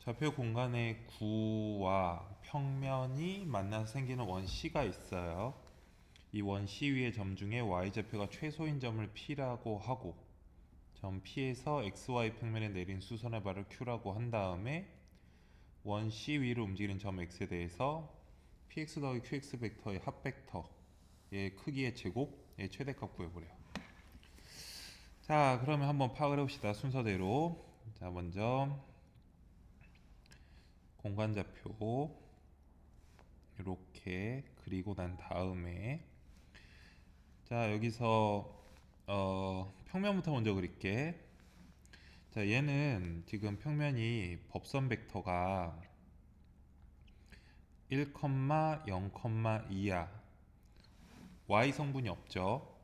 좌표 공간의 구와 평면이 만나서 생기는 원 C가 있어요. 이 원 C 위의 점 중에 y 좌표가 최소인 점을 P라고 하고 점 P에서 XY 평면에 내린 수선의 발을 Q라고 한 다음에 원 C 위로 움직이는 점 X에 대해서 PX 더하기 QX 벡터의 합 벡터의 크기의 제곱의 최대값 구해보래요. 자, 그러면 한번 파악을 해봅시다. 순서대로. 자, 먼저 공간 좌표 이렇게 그리고 난 다음에 자, 여기서 어, 평면부터 먼저 그릴게. 자, 얘는 지금 평면이 법선 벡터가 1,0,2야. y 성분이 없죠.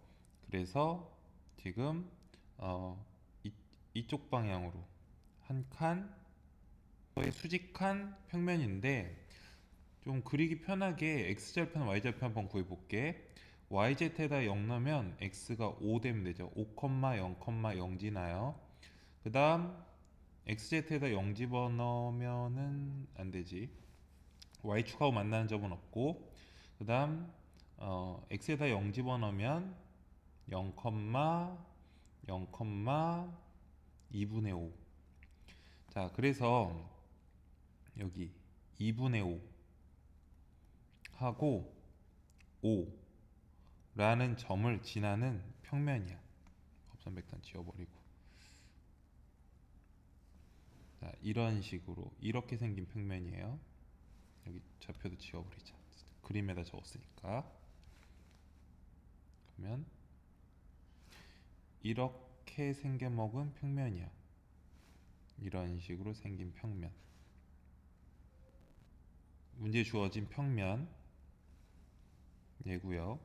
그래서 지금 어, 이, 이쪽 방향으로 한칸 수직한 평면인데 좀 그리기 편하게 x절편, y절편 한번 구해볼게. yz에다 0 넣으면 x가 5 되면 되죠. 5,0,0 지나요. 그 다음 xz에다 0 집어넣으면은 안 되지. y축하고 만나는 점은 없고 그 다음 어, x에다 0 집어넣으면 0, 0,2분의 5. 자, 그래서 여기 2분의 5 하고 5라는 점을 지나는 평면이야. 법선 벡터는 지워버리고. 자, 이런 식으로 이렇게 생긴 평면이에요. 여기 좌표도 지워버리자. 그림에다 적었으니까. 그러면 이렇게 생겨 먹은 평면이야. 이런 식으로 생긴 평면. 문제 주어진 평면 얘고요.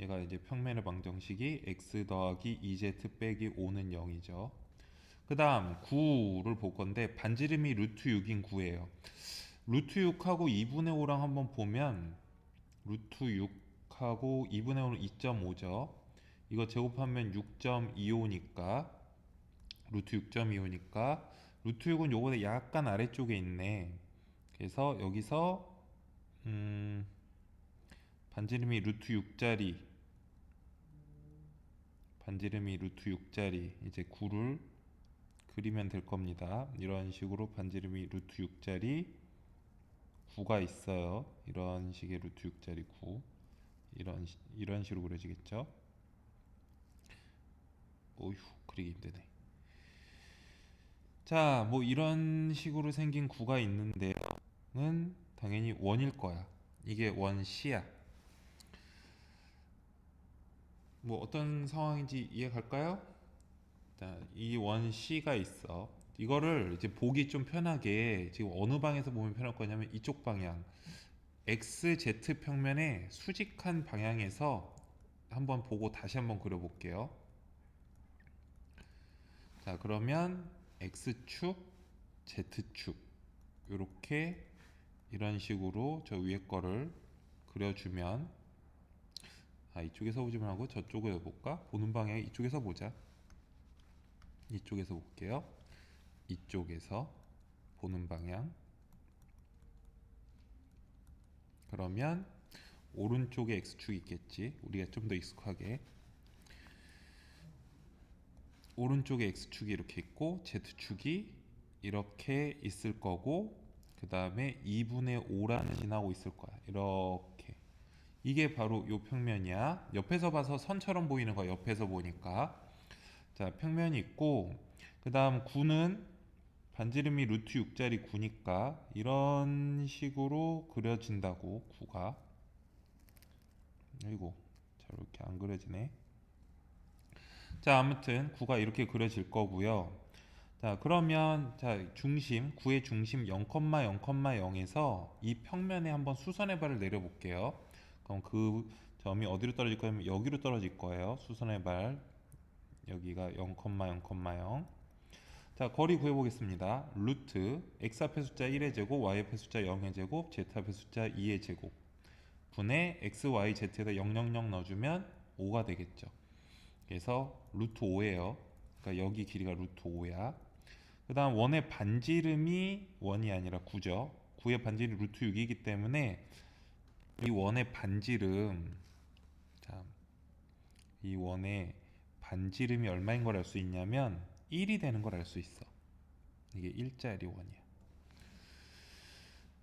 얘가 이제 평면의 방정식이 x 더하기 2z 빼기 5는 0이죠. 그 다음 9를 볼 건데 반지름이 루트 6인 9예요. 루트 6하고 2분의 5랑 한번 보면 루트 6하고 2분의 5는 2.5죠. 이거 제곱하면 6.25니까 루트 6.25니까 루트 6은 요거보다 약간 아래쪽에 있네. 그래서 여기서 음 반지름이 루트 6짜리 반지름이 루트 6짜리 이제 9를 그리면 될 겁니다. 이런 식으로 반지름이 루트 6짜리 9가 있어요. 이런 식의 루트 6짜리 9 이런 시- 이런 식으로 그려지겠죠? 오휴 그리기 힘드네. 자, 뭐 이런 식으로 생긴 구가 있는데는 당연히 원일 거야. 이게 원 C야. 뭐 어떤 상황인지 이해 갈까요? 자, 이원 C가 있어. 이거를 이제 보기 좀 편하게 지금 어느 방에서 보면 편할 거냐면 이쪽 방향. XZ 평면의 수직한 방향에서 한번 보고 다시 한번 그려볼게요. 자, 그러면 X축, Z축 이렇게 이런 식으로 저 위에 거를 그려주면 아 이쪽에서 보지 말고 저쪽에 볼까? 보는 방향 이쪽에서 보자. 이쪽에서 볼게요. 이쪽에서 보는 방향. 그러면 오른쪽에 X축이 있겠지. 우리가 좀 더 익숙하게. 오른쪽에 X축이 이렇게 있고 Z축이 이렇게 있을 거고 그 다음에 2분의 5라는 지나고 있을 거야. 이렇게. 이게 바로 요 평면이야. 옆에서 봐서 선처럼 보이는 거야. 옆에서 보니까. 자, 평면이 있고 그 다음 9는 반지름이 루트 6짜리 9니까 이런 식으로 그려진다고 9가 아이고 잘 이렇게 안 그려지네 자 아무튼 9가 이렇게 그려질 거고요. 자 그러면 자 중심 9의 중심 0,0,0에서 이 평면에 한번 수선의 발을 내려 볼게요. 그럼 그 점이 어디로 떨어질 거냐면 여기로 떨어질 거예요. 수선의 발. 여기가 0,0,0 자, 거리 구해 보겠습니다. 루트 x 앞의 숫자 1의 제곱, y 앞의 숫자 0의 제곱, z 앞의 숫자 2의 제곱. 분의 x, y, z에다 0, 0, 0 넣어주면 5가 되겠죠. 그래서 루트 5예요. 그러니까 여기 길이가 루트 5야. 그 다음 원의 반지름이 원이 아니라 9죠. 9의 반지름 루트 6이기 때문에 이 원의 반지름 자, 이 원의 반지름이 얼마인 걸 알 수 있냐면 1이 되는 걸 알 수 있어. 이게 1짜리 원이야.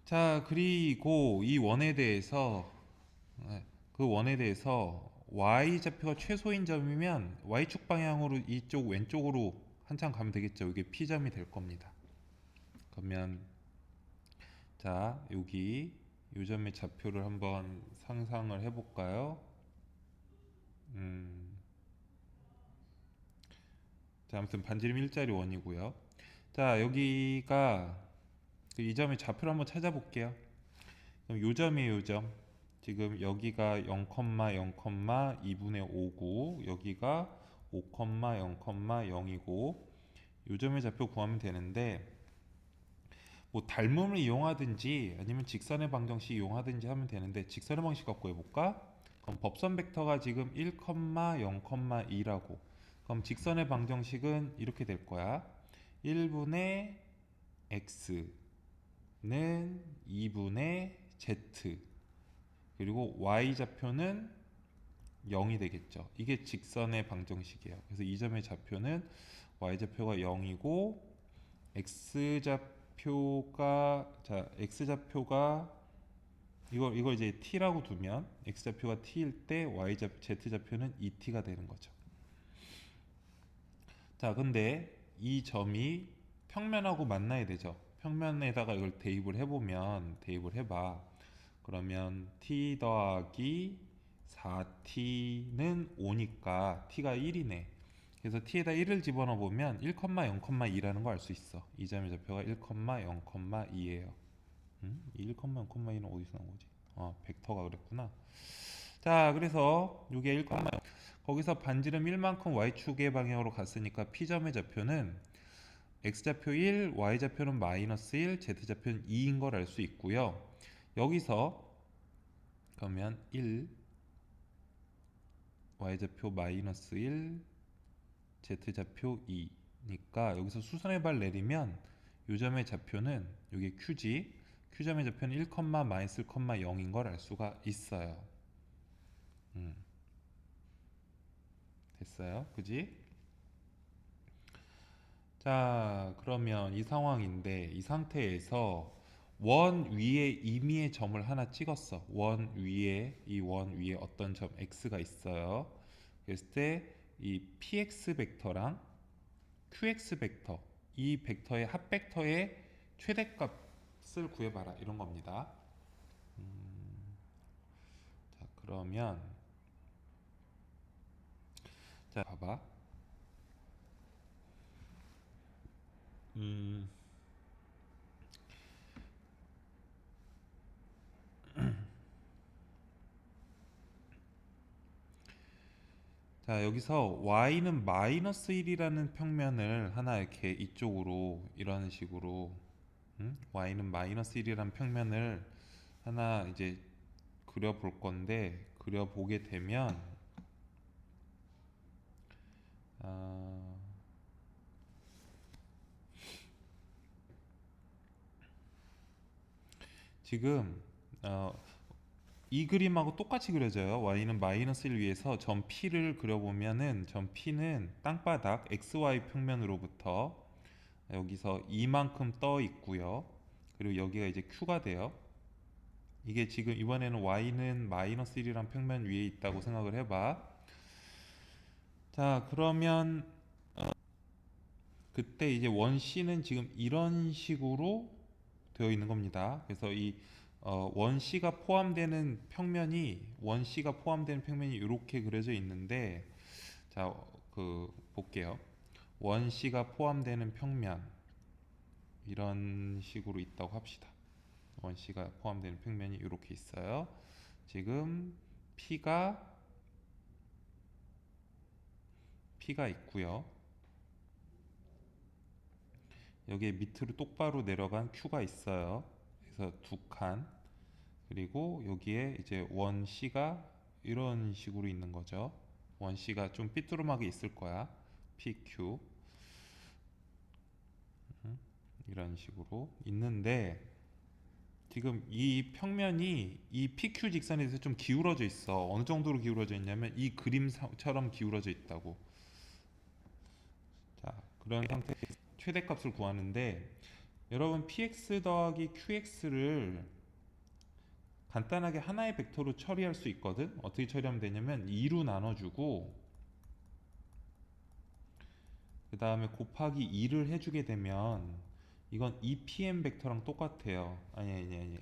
자, 그리고 이 원에 대해서 네, 그 원에 대해서 y 좌표가 최소인 점이면 y축 방향으로 이쪽 왼쪽으로 한참 가면 되겠죠. 이게 p점이 될 겁니다. 그러면 자, 여기 요 점의 좌표를 한번 상상을 해 볼까요? 음. 자, 아무튼 반지름 일자리 원이고요. 자, 여기가 그이 점의 좌표를 한번 찾아볼게요. 그럼 요 점이에요, 요 점. 지금 여기가 0,0,2분의 5고 여기가 5,0,0이고 요 점의 좌표 구하면 되는데 뭐 닮음을 이용하든지 아니면 직선의 방정식 이용하든지 하면 되는데 직선의 방식 갖고 해볼까? 그럼 법선 벡터가 지금 1,0,2라고 그럼 직선의 방정식은 이렇게 될 거야 1분의 x는 2분의 z 그리고 y 좌표는 0이 되겠죠. 이게 직선의 방정식이에요. 그래서 이 점의 좌표는 y 좌표가 0이고 x 좌표가 자 x 좌표가 이걸 이걸 이제 t라고 두면 x 좌표가 t일 때 y 좌 z 좌표는 2t가 되는 거죠. 자, 근데 이 점이 평면하고 만나야 되죠. 평면에다가 이걸 대입을 해보면 대입을 해봐. 그러면 t 더하기 4t는 5니까 t가 1이네. 그래서 t에다 1을 집어넣어 보면 1,0,2라는 거 알 수 있어. 이 점의 좌표가 1,0,2예요. 음? 1,0,2는 어디서 나온 거지? 어, 벡터가 그랬구나. 자, 그래서 이게 1, 거기서 반지름 1만큼 y축의 방향으로 갔으니까 p점의 좌표는 x좌표 1, y좌표는 마이너스 1, z좌표는 2인 걸 알 수 있고요. 여기서 그러면 1 y좌표 마이너스 1 z좌표 2니까 여기서 수선의 발 내리면 요 점의 좌표는 여기 q지 q점의 좌표는 1, 마이너스 1, 0인 걸 알 수가 있어요. 음. 됐어요. 그지? 자, 그러면 이 상황인데 이 상태에서 원 위에 임의의 점을 하나 찍었어. 원 위에 이 원 위에 어떤 점 x가 있어요. 그랬을 때 이 px 벡터랑 qx 벡터 이 벡터의 합 벡터의 최대값을 구해봐라 이런 겁니다. 음, 자 그러면 자 봐봐. 음. 자, 여기서 y는 마이너스 1이라는 평면을 하나 이렇게 이쪽으로 이런 식으로 음? y는 마이너스 1이라는 평면을 하나 이제 그려 볼 건데 그려 보게 되면 아, 지금 어, 이 그림하고 똑같이 그려져요. y는 마이너스 1 위에서 점 P를 그려보면은 점 P는 땅바닥 XY 평면으로부터 여기서 이만큼 떠 있고요. 그리고 여기가 이제 Q가 돼요. 이게 지금 이번에는 y는 마이너스 1이란 평면 위에 있다고 생각을 해봐. 자, 그러면 어, 그때 이제 원 C는 지금 이런 식으로 되어 있는 겁니다. 그래서 이 어, 원 C가 포함되는 평면이 원 C가 포함되는 평면이 이렇게 그려져 있는데 자, 그 볼게요. 원 C가 포함되는 평면 이런 식으로 있다고 합시다. 원 C가 포함되는 평면이 이렇게 있어요. 지금 P가 P가 있고요. 여기에 밑으로 똑바로 내려간 Q가 있어요. 그래서 두 칸. 그리고 여기에 이제 원 C가 이런 식으로 있는 거죠. 원 C가 좀 삐뚤음하게 있을 거야. PQ. 이런 식으로 있는데 지금 이 평면이 이 PQ 직선에 대해서 좀 기울어져 있어. 어느 정도로 기울어져 있냐면 이 그림처럼 기울어져 있다고. 자, 그런 상태의 최대값을 구하는데 여러분 px 더하기 qx를 간단하게 하나의 벡터로 처리할 수 있거든. 어떻게 처리하면 되냐면 2로 나눠주고 그 다음에 곱하기 2를 해주게 되면 이건 EPM 벡터랑 똑같아요. 아니 아니 아니.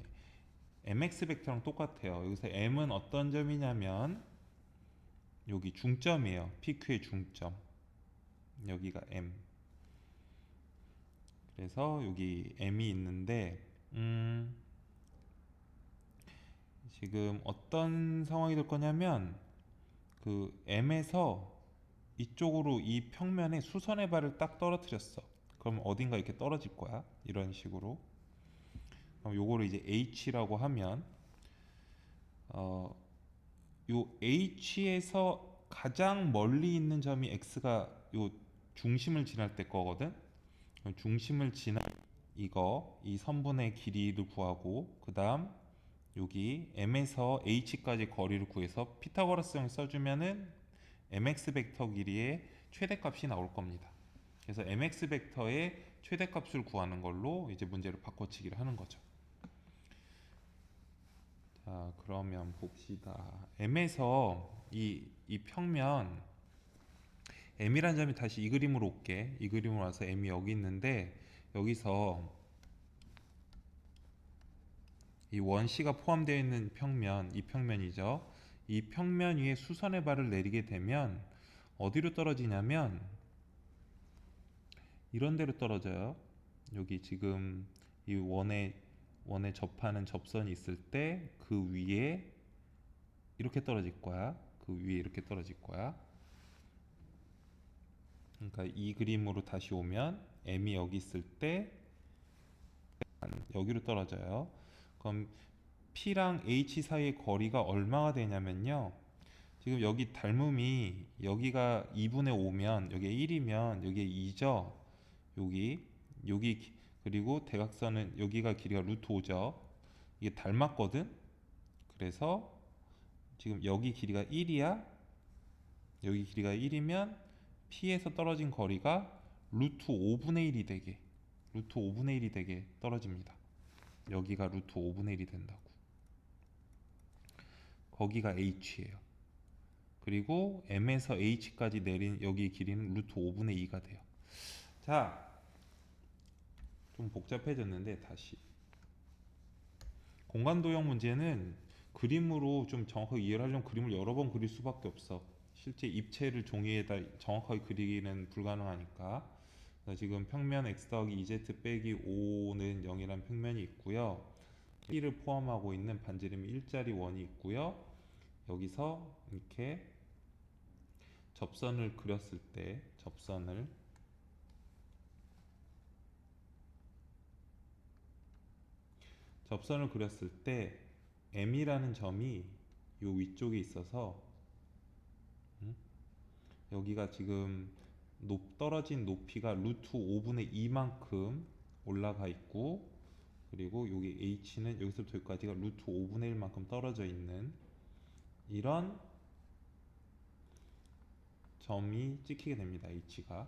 MX 벡터랑 똑같아요. 여기서 M은 어떤 점이냐면 여기 중점이에요. PQ의 중점. 여기가 M. 그래서 여기 M이 있는데 음 지금 어떤 상황이 될 거냐면 그 M에서 이쪽으로 이 평면에 수선의 발을 딱 떨어뜨렸어. 그럼 어딘가 이렇게 떨어질 거야. 이런 식으로. 그럼 요거를 이제 H라고 하면 어, 요 H에서 가장 멀리 있는 점이 X가 요 중심을 지날 때 거거든. 중심을 지날 이거 이 선분의 길이를 구하고 그다음 여기 M에서 H까지 거리를 구해서 피타고라스형 써주면은 mx 벡터 길이의 최대값이 나올 겁니다. 그래서 mx 벡터의 최대값을 구하는 걸로 이제 문제를 바꿔치기를 하는 거죠. 자, 그러면 봅시다. m에서 이, 이 평면 m이라는 점이 다시 이 그림으로 올게. 이 그림으로 와서 m이 여기 있는데 여기서 이 원C가 포함되어 있는 평면, 이 평면이죠. 이 평면 위에 수선의 발을 내리게 되면 어디로 떨어지냐면 이런 데로 떨어져요. 여기 지금 이 원에 원에 접하는 접선이 있을 때 그 위에 이렇게 떨어질 거야. 그 위에 이렇게 떨어질 거야. 그러니까 이 그림으로 다시 오면 m이 여기 있을 때 여기로 떨어져요. 그럼 P랑 H 사이의 거리가 얼마가 되냐면요. 지금 여기 닮음이 여기가 2분의 5면 여기에 1이면 여기에 2죠. 여기 여기 기- 그리고 대각선은 여기가 길이가 루트 5죠. 이게 닮았거든. 그래서 지금 여기 길이가 1이야. 여기 길이가 1이면 P에서 떨어진 거리가 루트 5분의 1이 되게 루트 5분의 1이 되게 떨어집니다. 여기가 루트 5분의 1이 된다고. 거기가 h예요. 그리고 m에서 h까지 내린 여기 길이는 루트 5분의 2가 돼요. 자, 좀 복잡해졌는데 다시 공간 도형 문제는 그림으로 좀 정확하게 이해를 하려면 그림을 여러 번 그릴 수밖에 없어. 실제 입체를 종이에다 정확하게 그리기는 불가능하니까. 지금 평면 x 더하기 2z 빼기 5는 0이라는 평면이 있고요. 1을 포함하고 있는 반지름이 일자리 원이 있고요. 여기서 이렇게 접선을 그렸을 때 접선을 접선을 그렸을 때 M이라는 점이 요 위쪽에 있어서 음? 여기가 지금 높 떨어진 높이가 루트 5분의 2만큼 올라가 있고 그리고 여기 h는 여기서부터 여기까지가 루트 5분의 1만큼 떨어져 있는 이런 점이 찍히게 됩니다. h가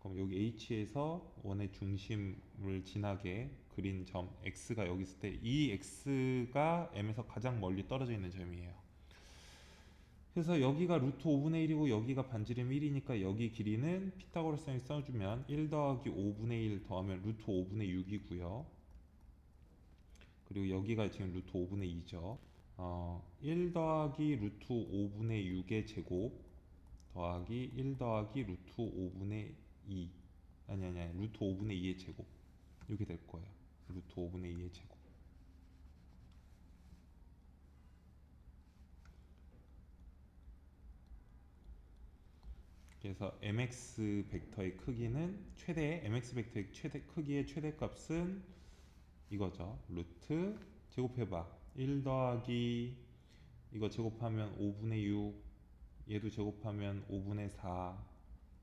그럼 여기 h에서 원의 중심을 지나게 그린 점 x가 여기 있을 때 이 x가 m에서 가장 멀리 떨어져 있는 점이에요. 그래서 여기가 루트 5분의 1이고 여기가 반지름 1이니까 여기 길이는 피타고라스형이 써주면 1 더하기 5분의 1 더하면 루트 5분의 6이고요. 그리고 여기가 지금 루트 5분의 2죠. 어, 1 더하기 루트 5분의 6의 제곱 더하기 1 더하기 루트 5분의 2 아니 아니 아니 루트 5분의 2의 제곱 이렇게 될 거예요. 루트 5분의 2의 제곱. 그래서 mx 벡터의 크기는 최대 mx 벡터의 최대 크기의 최대값은 이거죠. 루트 제곱해봐. 1 더하기 이거 제곱하면 5분의 6 얘도 제곱하면 5분의 4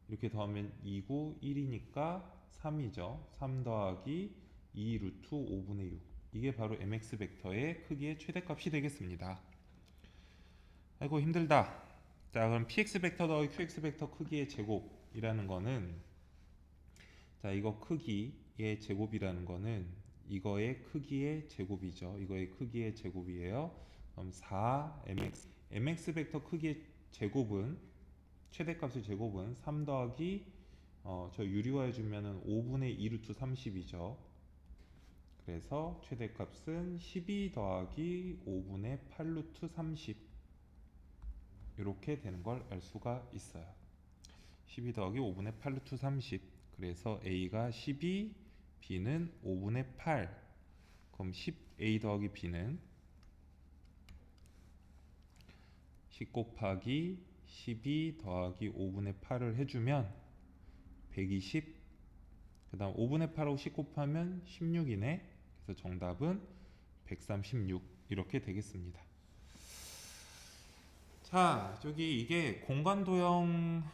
이렇게 더하면 2고 1이니까 3이죠. 3 더하기 2 루트 5분의 6. 이게 바로 mx 벡터의 크기의 최대값이 되겠습니다. 아이고 힘들다. 자 그럼 px 벡터 더하기 qx 벡터 크기의 제곱이라는 거는 자 이거 크기의 제곱이라는 거는 이거의 크기의 제곱이죠. 이거의 크기의 제곱이에요. 그럼 4 mx mx 벡터 크기의 제곱은 최대값의 제곱은 3 더하기 어, 저 유리화해 주면은 5분의 2 루트 30이죠. 그래서 최대값은 12 더하기 5분의 8 루트 30 이렇게 되는 걸 알 수가 있어요. 12 더하기 5분의 8 루트 30 그래서 A가 12 B는 5분의 8 그럼 10A 더하기 B는 10 곱하기 12 더하기 5분의 8을 해주면 120 그 다음 5분의 8하고 10 곱하면 16이네. 그래서 정답은 136 이렇게 되겠습니다 자 저기 이게 공간 도형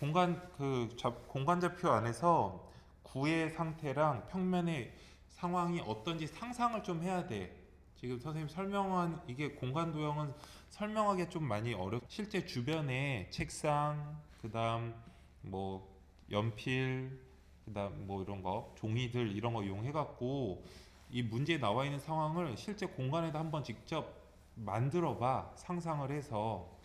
공간 그 잡, 공간 좌표 안에서 구의 상태랑 평면의 상황이 어떤지 상상을 좀 해야 돼 지금 선생님 설명한 이게 공간 도형은 설명하기 좀 많이 어렵. 실제 주변에 책상, 그다음 뭐 연필, 그다음 뭐 이런 거 종이들 이런 거 이용해 갖고 이 문제에 나와 있는 상황을 실제 공간에다 한번 직접 만들어 봐 상상을 해서.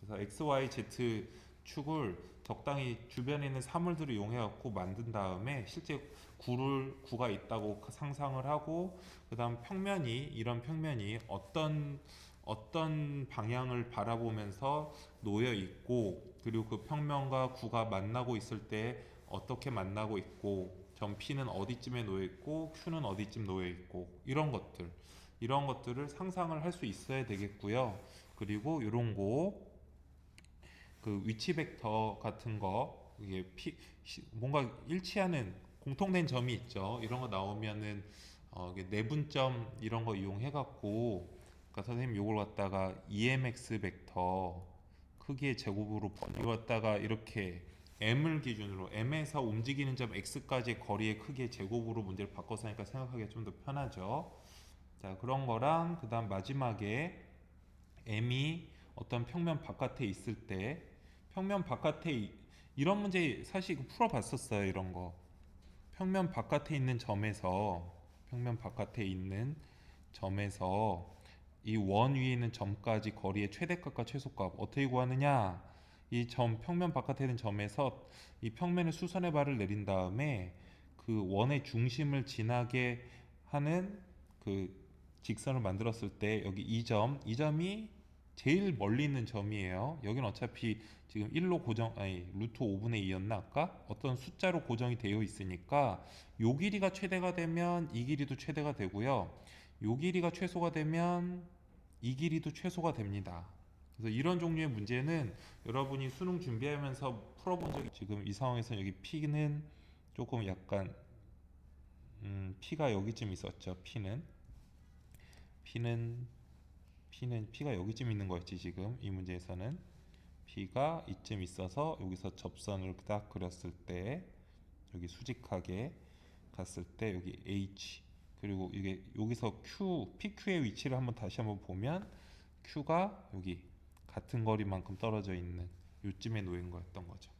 그래서 x, y, z 축을 적당히 주변에 있는 사물들을 이용해 갖고 만든 다음에 실제 구를 구가 있다고 상상을 하고 그다음 평면이 이런 평면이 어떤 어떤 방향을 바라보면서 놓여 있고 그리고 그 평면과 구가 만나고 있을 때 어떻게 만나고 있고 점 P는 어디쯤에 놓여 있고 Q는 어디쯤 놓여 있고 이런 것들 이런 것들을 상상을 할 수 있어야 되겠고요. 그리고 이런 거 그 위치 벡터 같은 거 이게 피, 시- 뭔가 일치하는 공통된 점이 있죠. 이런 거 나오면은 어, 내분점 이런 거 이용해 갖고 그러니까 선생님 요걸 갖다가 EMX 벡터 크기의 제곱으로 번역 이걸 갖다가 이렇게 m을 기준으로 m에서 움직이는 점 x까지의 거리의 크기의 제곱으로 문제를 바꿔서 하니까 생각하기가 좀 더 편하죠. 자 그런 거랑 그다음 마지막에 m이 어떤 평면 바깥에 있을 때 평면 바깥에 이- 이런 문제 사실 이거 풀어 봤었어요 이런 거. 평면 바깥에 있는 점에서 평면 바깥에 있는 점에서 이 원 위에 있는 점까지 거리의 최대값과 최소값 어떻게 구하느냐? 이 점 평면 바깥에 있는 점에서 이 평면의 수선의 발을 내린 다음에 그 원의 중심을 지나게 하는 그 직선을 만들었을 때 여기 이 점, 이 점이 제일 멀리 있는 점이에요. 여기는 어차피 지금 1로 고정, 아니 루트 5분의 2였나 아까? 어떤 숫자로 고정이 되어 있으니까 요 길이가 최대가 되면 이 길이도 최대가 되고요. 요 길이가 최소가 되면 이 길이도 최소가 됩니다. 그래서 이런 종류의 문제는 여러분이 수능 준비하면서 풀어본 적이 지금 이 상황에서 여기 P는 조금 약간 음, P가 여기쯤 있었죠. P는 P는 P는 P가 여기쯤 있는 거였지 지금 이 문제에서는 P가 이쯤 있어서 여기서 접선을 딱 그렸을 때 여기 수직하게 갔을 때 여기 H 그리고 이게 여기서 Q, PQ의 위치를 한번 다시 한번 보면 Q가 여기 같은 거리만큼 떨어져 있는 요쯤에 놓인 거였던 거죠.